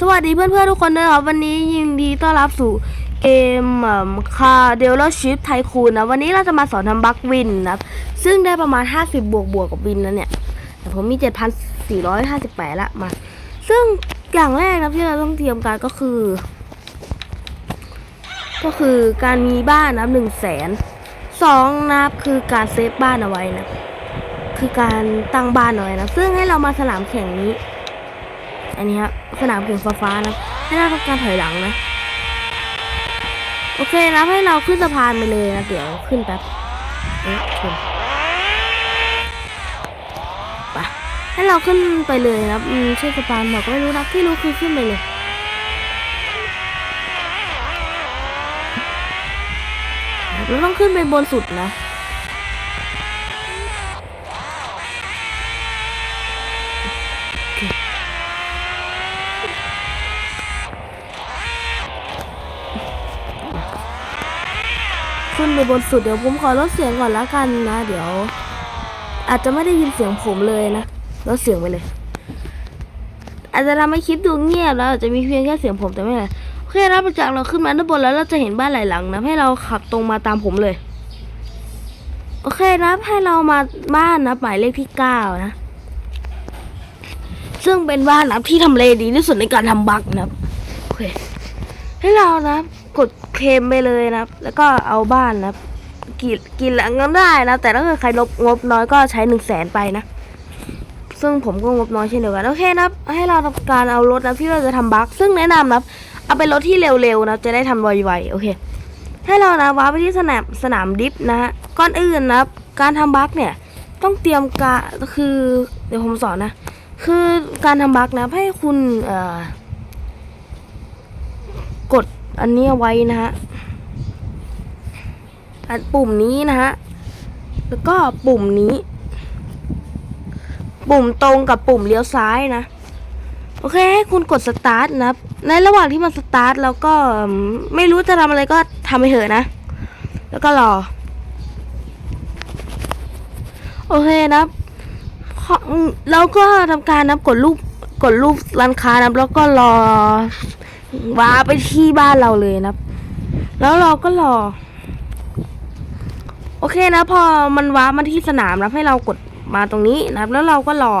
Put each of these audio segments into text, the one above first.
สวัสดีเพื่อนๆทุกคนด้วยครับวันนี้ยินดีต้อนรับสู่เกมคาเดลชิพไทคูนนะวันนี้เราจะมาสอนทำบัควินนะซึ่งได้ประมาณ 50 บวกบวกกับวินแล้วเนี่ยแต่ผมมี 7,458 ละมาซึ่งอย่างแรกนะที่เราต้องเตรียมการก็คือ ก็คือการมีบ้านนับหนึ่งแสนสองนับคือการเซฟบ้านเอาไว้นะคือการตั้งบ้านเอาไว้นะซึ่งให้เรามาสนามแข่งนี้ อันนี้ครับสนามแข่งฟ้าฟ้าๆนะให้เราทำการถอยหลังนะ โอเคนะให้เราขึ้นสะพานไปเลยนะ เดี๋ยวขึ้นแป๊บเอ๊ะชนไปให้เราขึ้นไปเลยนะอืมใช่สะพานบอกไม่รู้นะที่รู้คือขึ้นไปเลยเราต้องขึ้นไปบนสุดนะ ขึ้นไปบนสุดเดี๋ยวผมขอลดเสียงก่อนแล้วกันนะ เดี๋ยว อาจจะไม่ได้ยินเสียงผมเลยนะลดเสียงไปเลย อาจจะทำให้คลิปดูเงียบแล้วอาจจะมีเพียงแค่เสียงผมแต่ไม่เป็นไรโอเคนะประจากเราขึ้นมาด้านบนแล้วเราจะเห็นบ้านหลายหลังนะให้เราขับตรงมาตามผมเลย โอเคนะให้เรามาบ้านนะหมายเลขที่เก้านะซึ่งเป็นบ้านนะที่ทำเลดีที่สุดในการทำบักนะโอเคให้เรานะ กดเคมไปเลยนะครับ แล้วก็เอาบ้านนะครับกี่กี่หลังก็ได้นะแต่ถ้าเกิดใครงบงบน้อยก็ใช้หนึ่งแสนไปนะ ซึ่งผมก็งบน้อยเช่นเดียวกันโอเคนะครับ ให้เราทำการเอารถนะที่เราจะทำบัคซึ่งแนะนำนะครับ เอาเป็นรถที่เร็วๆนะจะได้ทำไวๆโอเค ให้เรานะว้าร์ปไปที่สนามสนามดิฟนะฮะก่อนอื่นนะครับ การทำบัคเนี่ยต้องเตรียมกาคือเดี๋ยวผมสอนนะ คือการทำบัคนะให้คุณเอ่อ อันนี้ไว้นะฮะอันปุ่มนี้นะฮะ แล้วก็ปุ่มนี้ ปุ่มตรงกับปุ่มเลี้ยวซ้ายนะ โอเคให้คุณกดสตาร์ทนะ ในระหว่างที่มันสตาร์ทแล้วก็ไม่รู้จะทำอะไรก็ทำไปเถอะนะ แล้วก็รอ โอเคนะครับขอแล้วก็ทำการนับกดรูปกดรูปร้านค้านะแล้วก็รอ ว้าไปที่บ้านเราเลยนะแล้วเราก็รอ โอเคนะ พอมันว้ามาที่สนามนะให้เรากดมาตรงนี้นะครับ แล้วเราก็รอ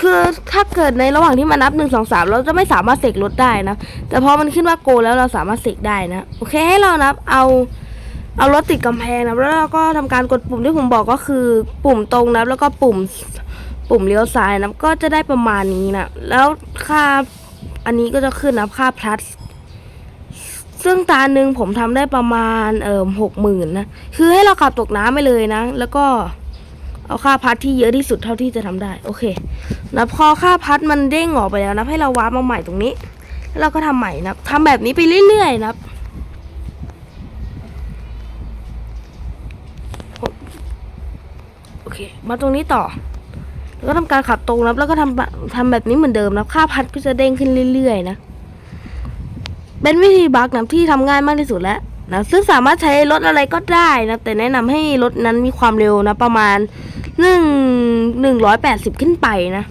คือถ้าเกิดในระหว่างที่มันนับหนึ่งสองสามเราจะไม่สามารถเสกรถได้นะ แต่พอมันขึ้นว่าโกแล้วเราสามารถเสกได้นะโอเคให้เรานับเอาเอารถติดกำแพงนะแล้วเราก็ทำการกดปุ่มที่ผมบอกก็คือ ปุ่มตรงนะแล้วก็ปุ่มปุ่มเลี้ยวซ้ายนะก็จะได้ประมาณนี้นะแล้วค่า อันนี้ก็จะขึ้นนะค่า plus ซึ่งตาหนึ่งผมทำได้ประมาณเอ่อหกหมื่นนะ คือให้เราขับตกน้ำไปเลยนะ แล้วก็เอาค่าพัดที่เยอะที่สุดเท่าที่จะทำได้ โอเคนะพอค่าพัดมันเด้งออกไปแล้วนะ ให้เราวาร์ปมาใหม่ตรงนี้ แล้วเราก็ทำใหม่นะทำแบบนี้ไปเรื่อยๆนะโอเค มาตรงนี้ต่อ แล้วก็ทำการขับตรงนะแล้วก็ทำแบบทำแบบนี้เหมือนเดิมนะค่าพัดก็จะเด้งขึ้นเรื่อยๆนะเป็นวิธีบักนะที่ทำง่ายมากที่สุดแล้วนะซึ่งสามารถใช้รถอะไรก็ได้นะแต่แนะนำให้รถนั้นมีความเร็วนะ ประมาณหนึ่งหนึ่งร้อยแปดสิบขึ้นไปนะ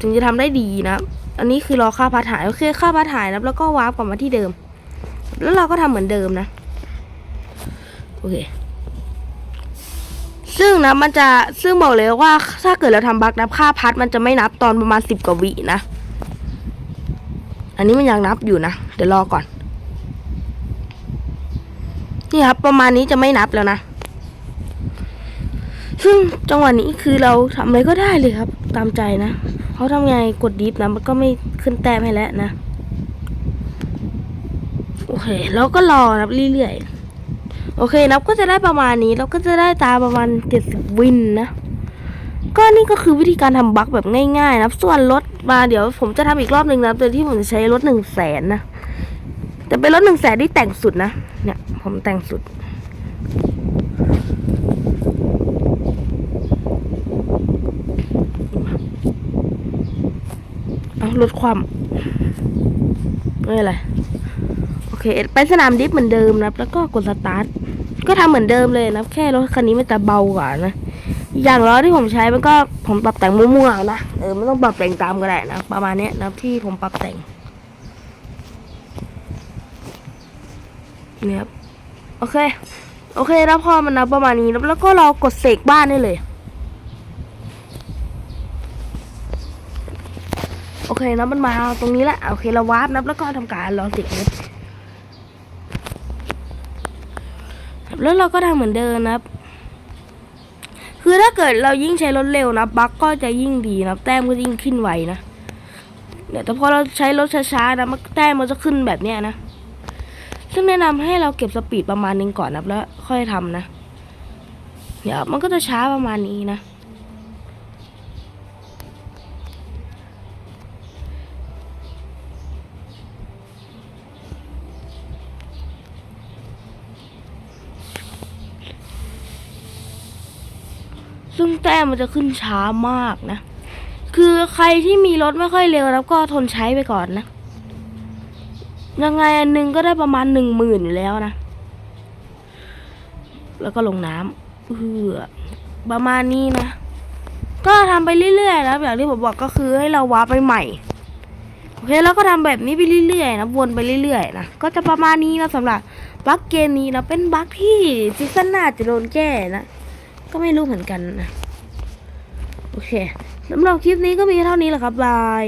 ถึงจะทำได้ดีนะอันนี้คือรอค่าพัดหายโอเคค่าพัดหายนะแล้วก็วาร์ปกลับมาที่เดิม แล้วเราก็ทำเหมือนเดิมนะ โอเค ซึ่งนะมันจะซึ่งบอกเลยว่าถ้าเกิดเราทำบั๊กนับค่าพัดมันจะไม่นับตอนประมาณสิบกว่าวินะ อันนี้มันยังนับอยู่นะ เดี๋ยวรอก่อน นี่ครับ ประมาณนี้จะไม่นับแล้วนะ ซึ่งจังหวะนี้คือเราทำอะไรก็ได้เลยครับ ตามใจนะเขาทำไงกดดิฟนะมันก็ไม่ขึ้นแต้มให้แล้วนะ โอเค แล้วก็รอนับเรื่อยๆ โอเคนับก็จะได้ประมาณนี้แล้วก็จะได้ตาประมาณเจ็ดสิบวินนะ ก็นี่ก็คือวิธีการทำบัคแบบง่ายๆนะส่วนรถมาเดี๋ยวผมจะทำอีกรอบหนึ่งนะโดยที่ผมจะใช้รถหนึ่งแสนนะแต่เป็นรถหนึ่งแสนที่แต่งสุดนะเนี่ย ผมแต่งสุดเอาลดความไม่เป็นไร เคไปสนามดิฟเหมือนเดิมนะแล้วก็กดสตาร์ทก็ทำเหมือนเดิมเลยนะแค่รถคันนี้มันจะเบากว่านะอย่างล้อที่ผมใช้มันก็ผมปรับแต่งมั่วๆนะเออไม่ต้องปรับแต่งตามก็ได้นะประมาณนี้นะที่ผมปรับแต่งเนี่ยครับโอเค โอเคแล้วพอมันนะประมาณนี้แล้วแล้วก็เรากดเสกบ้านได้เลย โอเคนะมันมาตรงนี้แหละโอเคเราวาร์ปนะแล้วก็ทำการลองเสกนะ แล้วเราก็ทำเหมือนเดิมนะครับ คือถ้าเกิดเรายิ่งใช้รถเร็วนะบั๊กก็จะยิ่งดีนะแต้มก็ยิ่งขึ้นไวนะเนี่ยแต่พอเราใช้รถช้าๆนะมันแต้มมันจะขึ้นแบบเนี้ยนะซึ่งแนะนำให้เราเก็บสปีดประมาณนึงก่อนนะแล้วค่อยทำนะ เดี๋ยวมันก็จะช้าประมาณนี้นะ ซึ่งแต้มมันจะขึ้นช้ามากนะ คือใครที่มีรถไม่ค่อยเร็วแล้วก็ทนใช้ไปก่อนนะ ยังไงอันหนึงก็ได้ประมาณหนึ่งหมื่นอยู่แล้วนะ แล้วก็ลงน้ำเออประมาณนี้นะ ก็ทำไปเรื่อยๆนะอย่างที่ผมบอกก็คือให้เราวาร์ไปใหม่โอเคแล้วก็ทำแบบนี้ไปเรื่อยๆนะวนไปเรื่อยๆนะก็จะประมาณนี้นะสำหรับบั๊กเกมนี้นะเป็นบั๊กที่ซีซั่นหน้าจะโดนแก้นะ ก็ไม่รู้เหมือนกันนะ โอเคสำหรับคลิปนี้ก็มีเท่านี้แหละครับบาย